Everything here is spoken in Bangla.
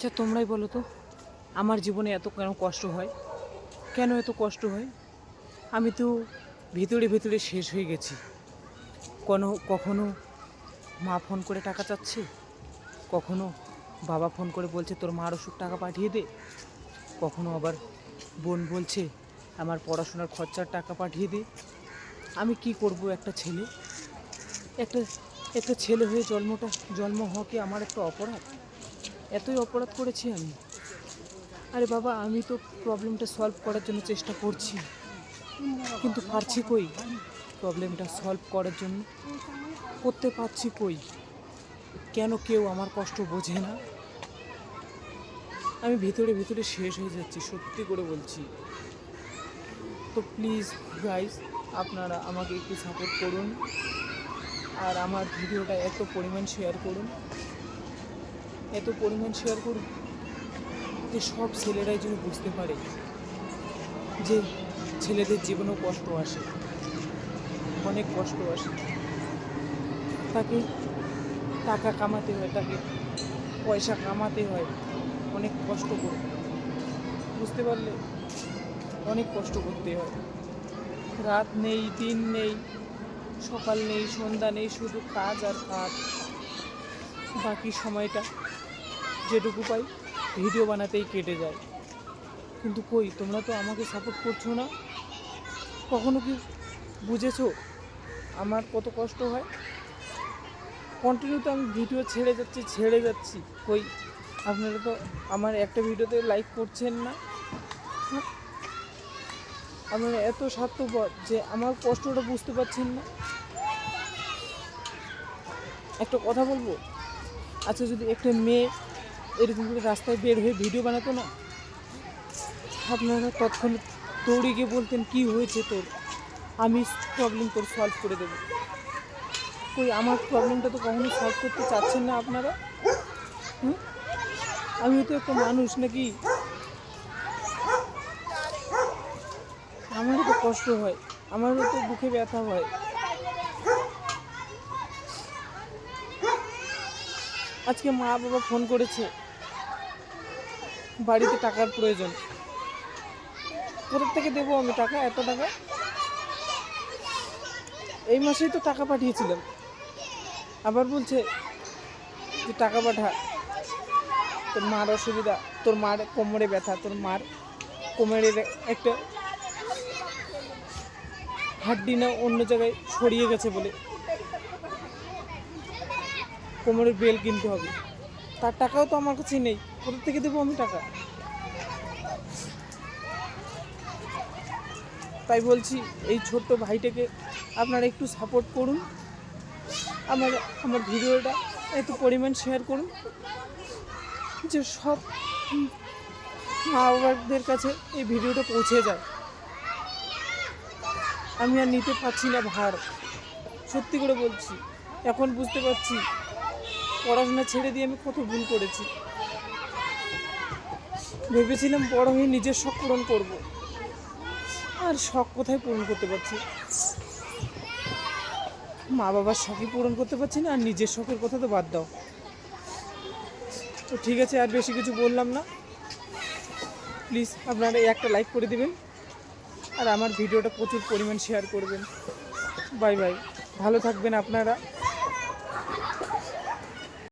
আচ্ছা তোমরাই বলো তো, আমার জীবনে এত কেন কষ্ট হয়? কেন এত কষ্ট হয়? আমি তো ভিতরে ভিতরে শেষ হয়ে গেছি। কোনো, কখনো মা ফোন করে টাকা চাচ্ছে? কখনো বাবা ফোন করে বলছে, তোর মার ওষুধ টাকা পাঠিয়ে দে। কখনো আবার বোন বলছে, আমার পড়াশোনার খরচার টাকা পাঠিয়ে দে। আমি কি করব একটা ছেলে? একটা একটা ছেলে হয়ে জন্মটা, জন্ম হওয়া কি আমার একটা অপরাধ? এতই অপরাধ করেছি আমি। আরে বাবা, আমি তো প্রবলেমটা সলভ করার জন্য চেষ্টা করছি। কিন্তু পারছি কই? প্রবলেমটা সলভ করার জন্য করতে পারছি কই? কেন কেউ আমার কষ্ট বোঝে না? আমি ভিতরে ভিতরে শেষ হয়ে যাচ্ছি, সত্যি করে বলছি। তো প্লিজ গাইস আপনারা আমাকে একটু সাপোর্ট করুন। আর আমার ভিডিওটা এত পরিমাণ শেয়ার করুন। এত পরিমাণ শেয়ার করুন যে সব ছেলেরাই যেন বুঝতে পারে যে ছেলেদের জীবনেও কষ্ট আসে, অনেক কষ্ট আসে। তাকে টাকা কামাতে হয়, তাকে পয়সা কামাতে হয়, অনেক কষ্ট করে বুঝতে পারলে অনেক কষ্ট করতে হয়। রাত নেই, দিন নেই, সকাল নেই, সন্ধ্যা নেই, শুধু কাজ আর কাজ। বাকি সময়টা যেটুকু পাই, ভিডিও বানাতেই কেটে যায়। কিন্তু কই, তোমরা তো আমাকে সাপোর্ট করছ না? কখনো কি বুঝেছ আমার কত কষ্ট হয়? কন্টিনিউ তো আমি ভিডিও ছেড়ে যাচ্ছি ছেড়ে যাচ্ছি। কই, আপনারা তো আমার একটা ভিডিওতে লাইক করছেন না? হ্যাঁ? আপনারা এত স্বার্থপর যে আমার কষ্টটা বুঝতে পারছেন না? একটা কথা বলব? আচ্ছা যদি একটা মেয়ে এরকম করে রাস্তায় বের হয়ে ভিডিও বানাতো না। আপনারা তৎক্ষণাৎ দৌড়ে গিয়ে বলতেন, কি হয়েছে তোর? আমি প্রবলেম তোর সলভ করে দেবো। কই, আমার প্রবলেমটা তো কখনো সলভ করতে চাচ্ছেন না আপনারা? হুম? আমিও তো একটা মানুষ নাকি? আমারও তো কষ্ট হয়, আমারও তো বুকে ব্যথা হয়। আজকে মা বাবা ফোন করেছে। বাড়িতে টাকার প্রয়োজন। কোথার থেকে দেবো আমি টাকা? এত টাকা? এই মাসেই তো টাকা পাঠিয়েছিলাম। আবার বলছে যে টাকা পাঠা। তোর মার অসুবিধা, তোর মার কোমরে ব্যথা, তোর মার কোমরের একটা হাড্ডি না অন্য জায়গায় ছড়িয়ে গেছে বলে। কোমরের বেল কিনতে হবে। তার টাকাও তো আমার কাছে নেই। কোথা থেকে দেবো আমি টাকা? তাই বলছি, এই ছোট্ট ভাইটাকে আপনারা একটু সাপোর্ট করুন। আমার আমার ভিডিওটা একটু পরিমাণ শেয়ার করুন। যে সব মা বাবাদের কাছে এই ভিডিওটা পৌঁছে যায়। আমি আর নিতে পারছি না ভার। সত্যি করে বলছি, এখন বুঝতে পারছি, পড়াশোনা ছেড়ে দিয়ে আমি কত ভুল করেছি। ভেবেছিলাম বড় হয়ে নিজের শখ পূরণ করব। আর শখ কোথায় পূরণ করতে পারছি? মা বাবার শখই পূরণ করতে পারছি না, আর নিজের শখের কথা তো বাদ দাও। তো ঠিক আছে, আর বেশি কিছু বললাম না। প্লিজ আপনারা এই একটা লাইক করে দেবেন, আর আমার ভিডিওটা প্রচুর পরিমাণ শেয়ার করবেন। বাই বাই ভালো থাকবেন আপনারা।